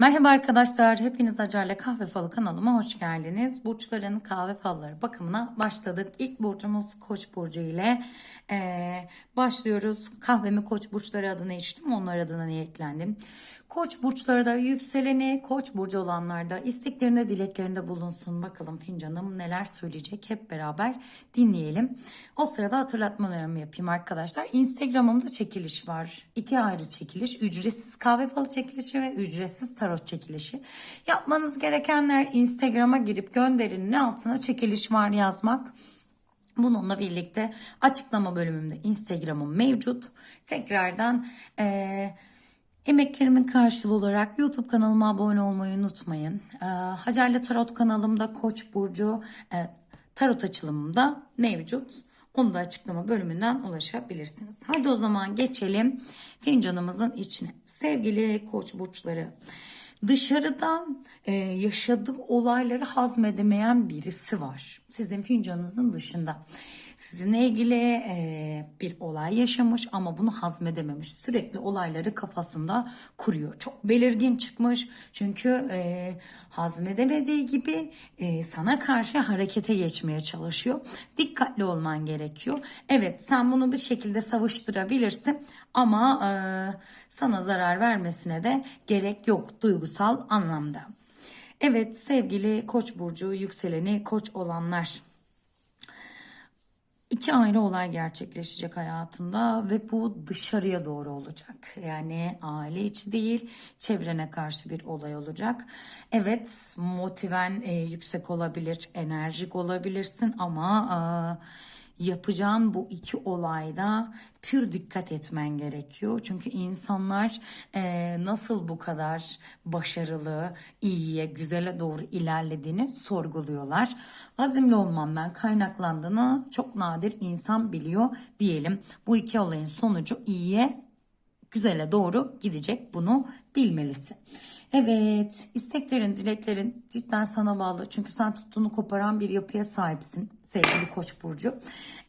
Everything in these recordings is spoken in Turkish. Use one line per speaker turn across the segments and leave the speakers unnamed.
Merhaba arkadaşlar, hepiniz Acar'la Kahve Falı kanalıma hoş geldiniz. Burçların kahve falları bakımına başladık. İlk burcumuz Koç burcu ile eee, başlıyoruz. Kahvemi Koç burçları adına içtim, onlar adına niyetlendim. Koç burçları da yükseleni, Koç burcu olanlar da isteklerinde, dileklerinde bulunsun. Bakalım fincanım neler söyleyecek hep beraber dinleyelim. O sırada hatırlatmalarımı yapayım arkadaşlar. Instagram'ımda çekiliş var. İki ayrı çekiliş. Ücretsiz kahve falı çekilişi ve ücretsiz tarot çekilişi. Yapmanız gerekenler Instagram'a girip gönderinin altına çekiliş var yazmak. Bununla birlikte açıklama bölümümde Instagram'ım mevcut. Tekrardan eee Emeklerimin karşılığı olarak YouTube kanalıma abone olmayı unutmayın. Ee, Hacer'le Tarot kanalımda Koç burcu e, tarot açılımında mevcut. Onu da açıklama bölümünden ulaşabilirsiniz. Hadi o zaman geçelim fincanımızın içine. Sevgili Koç burçları. Dışarıdan e, yaşadığı olayları hazmedemeyen birisi var. Sizin fincanınızın dışında. Sizinle ilgili bir olay yaşamış ama bunu hazmedememiş. Sürekli olayları kafasında kuruyor. Çok belirgin çıkmış. Çünkü hazmedemediği gibi sana karşı harekete geçmeye çalışıyor. Dikkatli olman gerekiyor. Evet sen bunu bir şekilde savuşturabilirsin ama sana zarar vermesine de gerek yok duygusal anlamda. Evet sevgili Koç burcu yükseleni Koç olanlar İki ayrı olay gerçekleşecek hayatında ve bu dışarıya doğru olacak. Yani aile içi değil, çevrene karşı bir olay olacak. Evet, motiven e, yüksek olabilir, enerjik olabilirsin ama e, yapacağın bu iki olayda pür dikkat etmen gerekiyor. Çünkü insanlar e, nasıl bu kadar başarılı, iyiye, güzele doğru ilerlediğini sorguluyorlar. Azimli olmandan kaynaklandığını çok nadir insan biliyor diyelim. Bu iki olayın sonucu iyiye, güzele doğru gidecek. Bunu bilmelisin. Evet, isteklerin, dileklerin cidden sana bağlı. Çünkü sen tuttuğunu koparan bir yapıya sahipsin sevgili Koç burcu.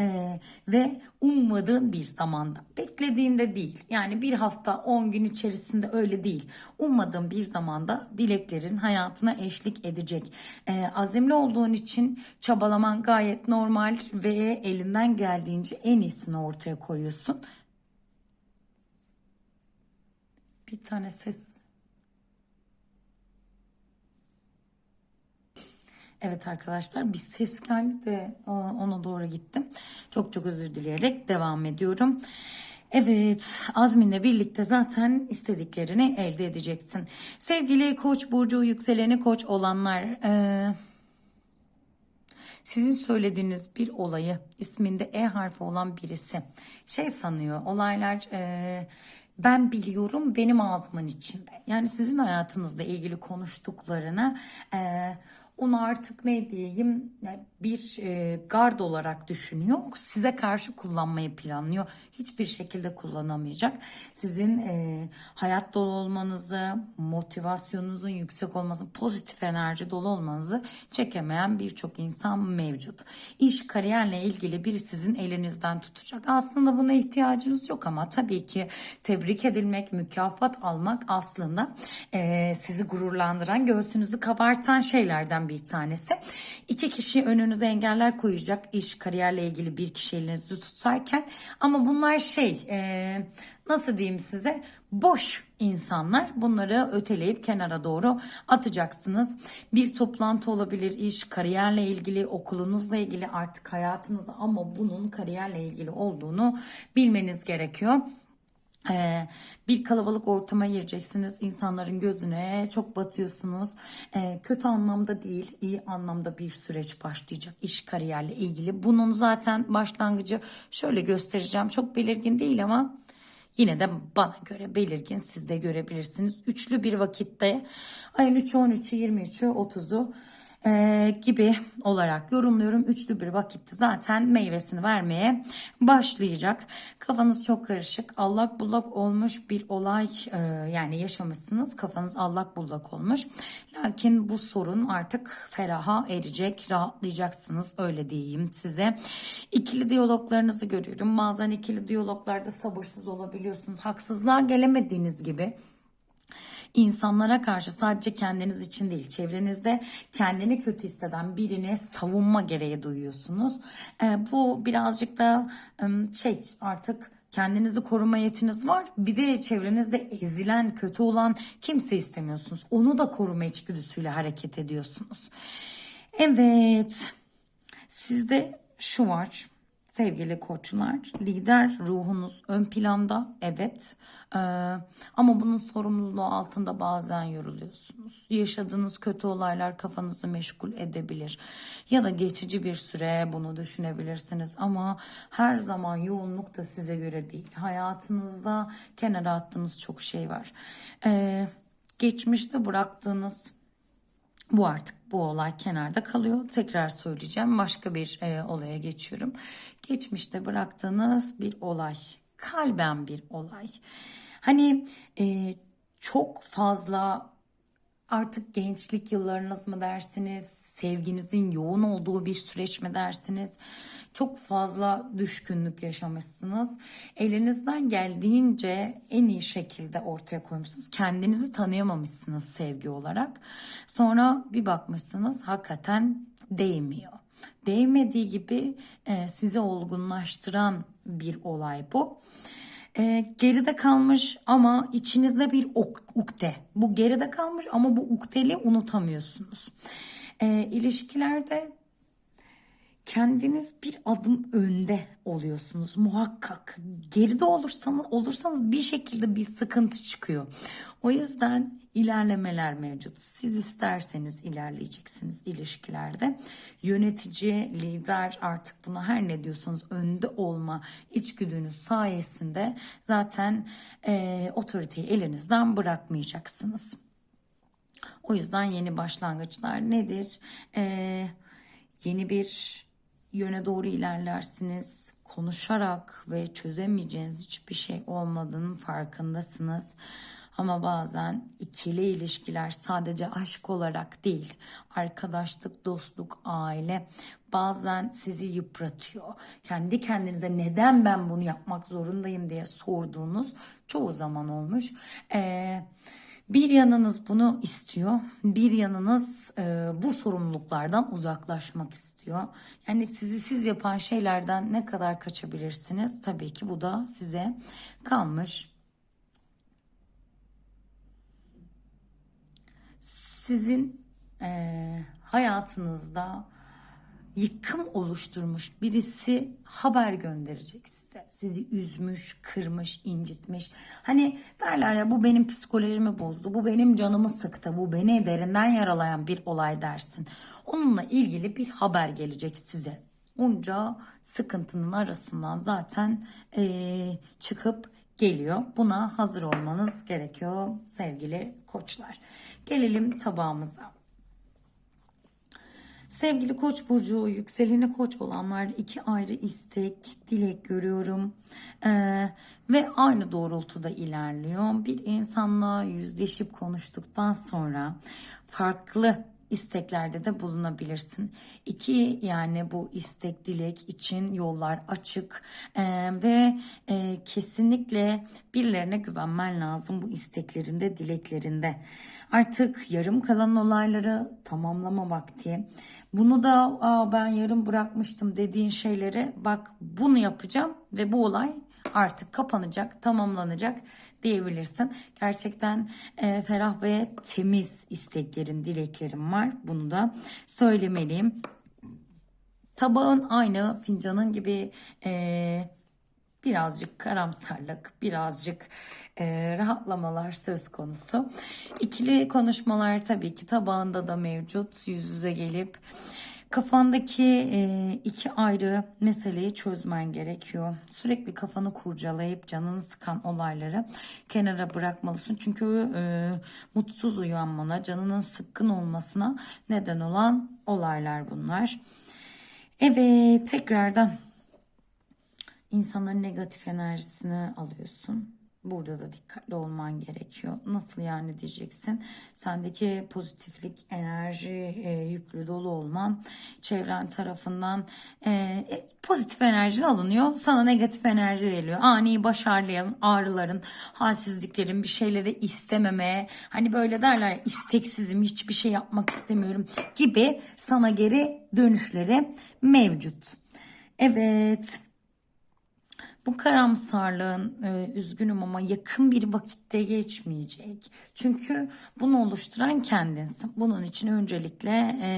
Ee, ve ummadığın bir zamanda, beklediğinde değil. Yani bir hafta, 10 gün içerisinde öyle değil. Ummadığın bir zamanda dileklerin hayatına eşlik edecek. Ee, azimli olduğun için çabalaman gayet normal ve elinden geldiğince en iyisini ortaya koyuyorsun. Bir tane ses Evet arkadaşlar bir ses geldi de ona doğru gittim. Çok çok özür dileyerek devam ediyorum. Evet azminle birlikte zaten istediklerini elde edeceksin. Sevgili koç burcu yükseleni koç olanlar eee, sizin söylediğiniz bir olayı isminde E harfi olan birisi şey sanıyor olaylar eee, ben biliyorum benim ağzımın içinde. Yani sizin hayatınızla ilgili konuştuklarını eee onu artık ne diyeyim bir e, gard olarak düşünüyor. Size karşı kullanmayı planlıyor. Hiçbir şekilde kullanamayacak. Sizin e, hayat dolu olmanızı, motivasyonunuzun yüksek olması, pozitif enerji dolu olmanızı çekemeyen birçok insan mevcut. İş, kariyerle ilgili biri sizin elinizden tutacak. Aslında buna ihtiyacınız yok ama tabii ki tebrik edilmek, mükafat almak aslında e, sizi gururlandıran, göğsünüzü kabartan şeylerden bir tanesi. İki kişi önünüze engeller koyacak iş, kariyerle ilgili bir kişi elinizi tutarken ama bunlar şey e, nasıl diyeyim size boş insanlar bunları öteleyip kenara doğru atacaksınız. Bir toplantı olabilir iş, kariyerle ilgili, okulunuzla ilgili artık hayatınızda ama bunun kariyerle ilgili olduğunu bilmeniz gerekiyor. Ee, bir kalabalık ortama gireceksiniz. insanların gözüne çok batıyorsunuz. Ee, kötü anlamda değil, iyi anlamda bir süreç başlayacak iş kariyerle ilgili. Bunun zaten başlangıcı şöyle göstereceğim. Çok belirgin değil ama yine de bana göre belirgin. Siz de görebilirsiniz. Üçlü bir vakitte ayın 3'ü, 13'ü, 23'ü, 30'u e, gibi olarak yorumluyorum. Üçlü bir vakitte zaten meyvesini vermeye başlayacak. Kafanız çok karışık. Allak bullak olmuş bir olay e, yani yaşamışsınız. Kafanız allak bullak olmuş. Lakin bu sorun artık feraha erecek. Rahatlayacaksınız öyle diyeyim size. İkili diyaloglarınızı görüyorum. Bazen ikili diyaloglarda sabırsız olabiliyorsunuz. Haksızlığa gelemediğiniz gibi insanlara karşı sadece kendiniz için değil çevrenizde kendini kötü hisseden birine savunma gereği duyuyorsunuz. Ee, bu birazcık da ım, şey artık kendinizi koruma yetiniz var. Bir de çevrenizde ezilen, kötü olan kimse istemiyorsunuz. Onu da koruma içgüdüsüyle hareket ediyorsunuz. Evet. Sizde şu var sevgili koçlar. Lider ruhunuz ön planda evet. Ee, ama bunun sorumluluğu altında bazen yoruluyorsunuz. Yaşadığınız kötü olaylar kafanızı meşgul edebilir. Ya da geçici bir süre bunu düşünebilirsiniz. Ama her zaman yoğunluk da size göre değil. Hayatınızda kenara attığınız çok şey var. Ee, geçmişte bıraktığınız bu artık bu olay kenarda kalıyor. Tekrar söyleyeceğim. Başka bir e, olaya geçiyorum. Geçmişte bıraktığınız bir olay. Kalben bir olay. Hani e, çok fazla artık gençlik yıllarınız mı dersiniz? Sevginizin yoğun olduğu bir süreç mi dersiniz? Çok fazla düşkünlük yaşamışsınız. Elinizden geldiğince en iyi şekilde ortaya koymuşsunuz. Kendinizi tanıyamamışsınız sevgi olarak. Sonra bir bakmışsınız hakikaten değmiyor. Değmediği gibi e, sizi olgunlaştıran bir olay bu. E, geride kalmış ama içinizde bir ok, ukde. Bu geride kalmış ama bu ukteli unutamıyorsunuz. E, ilişkilerde kendiniz bir adım önde oluyorsunuz muhakkak. Geride olursanız olursanız bir şekilde bir sıkıntı çıkıyor. O yüzden ilerlemeler mevcut. Siz isterseniz ilerleyeceksiniz ilişkilerde. Yönetici, lider artık buna her ne diyorsanız önde olma içgüdünüz sayesinde zaten e, otoriteyi elinizden bırakmayacaksınız. O yüzden yeni başlangıçlar nedir? Ee, yeni bir yöne doğru ilerlersiniz. Konuşarak ve çözemeyeceğiniz hiçbir şey olmadığının farkındasınız. Ama bazen ikili ilişkiler sadece aşk olarak değil, arkadaşlık, dostluk, aile bazen sizi yıpratıyor. Kendi kendinize neden ben bunu yapmak zorundayım diye sorduğunuz çoğu zaman olmuş. Eee bir yanınız bunu istiyor, bir yanınız e, bu sorumluluklardan uzaklaşmak istiyor. Yani sizi siz yapan şeylerden ne kadar kaçabilirsiniz? Tabii ki bu da size kalmış. Sizin e, hayatınızda yıkım oluşturmuş birisi haber gönderecek size. Sizi üzmüş, kırmış, incitmiş. Hani derler ya bu benim psikolojimi bozdu, bu benim canımı sıktı, bu beni derinden yaralayan bir olay dersin. Onunla ilgili bir haber gelecek size. Onca sıkıntının arasından zaten ee, çıkıp geliyor. Buna hazır olmanız gerekiyor sevgili koçlar. Gelelim tabağımıza. Sevgili Koç burcu, yükseleni Koç olanlar iki ayrı istek, dilek görüyorum ee, ve aynı doğrultuda ilerliyor. Bir insanla yüzleşip konuştuktan sonra farklı isteklerde de bulunabilirsin. İki yani bu istek dilek için yollar açık ee, ve e, kesinlikle birilerine güvenmen lazım bu isteklerinde dileklerinde. Artık yarım kalan olayları tamamlama vakti. Bunu da Aa, ben yarım bırakmıştım dediğin şeylere bak bunu yapacağım ve bu olay artık kapanacak, tamamlanacak diyebilirsin. Gerçekten e, ferah ve temiz isteklerin, dileklerim var. Bunu da söylemeliyim. Tabağın aynı fincanın gibi e, birazcık karamsarlık, birazcık e, rahatlamalar söz konusu. İkili konuşmalar tabii ki tabağında da mevcut. Yüz yüze gelip kafandaki e, iki ayrı meseleyi çözmen gerekiyor. Sürekli kafanı kurcalayıp canını sıkan olayları kenara bırakmalısın. Çünkü e, mutsuz uyanmana, canının sıkkın olmasına neden olan olaylar bunlar. Evet tekrardan insanların negatif enerjisini alıyorsun. Burada da dikkatli olman gerekiyor. Nasıl yani diyeceksin. Sendeki pozitiflik, enerji e, yüklü dolu olman çevren tarafından e, e, pozitif enerji alınıyor. Sana negatif enerji veriliyor. Ani baş ağrıların, ağrıların, halsizliklerin, bir şeyleri istememeye, hani böyle derler isteksizim, hiçbir şey yapmak istemiyorum gibi sana geri dönüşleri mevcut. Evet. Bu karamsarlığın e, üzgünüm ama yakın bir vakitte geçmeyecek. Çünkü bunu oluşturan kendinsin. Bunun için öncelikle e,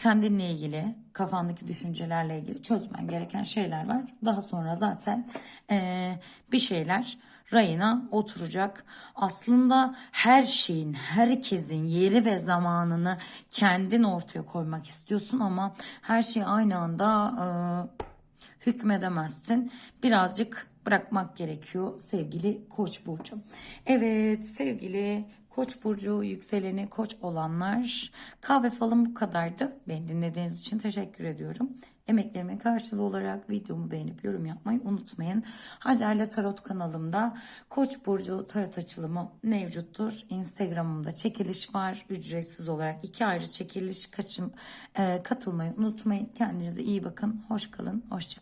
kendinle ilgili, kafandaki düşüncelerle ilgili çözmen gereken şeyler var. Daha sonra zaten e, bir şeyler rayına oturacak. Aslında her şeyin, herkesin yeri ve zamanını kendin ortaya koymak istiyorsun ama her şey aynı anda e, hükmedemezsin. Birazcık bırakmak gerekiyor sevgili Koç burcu. Evet sevgili Koç burcu yükseleni Koç olanlar kahve falım bu kadardı. Beni dinlediğiniz için teşekkür ediyorum. Emeklerimin karşılığı olarak videomu beğenip yorum yapmayı unutmayın. Hacer'le Tarot kanalımda Koç burcu tarot açılımı mevcuttur. Instagram'ımda çekiliş var. Ücretsiz olarak iki ayrı çekiliş kaçım, e, katılmayı unutmayın. Kendinize iyi bakın. Hoş kalın. Hoşça.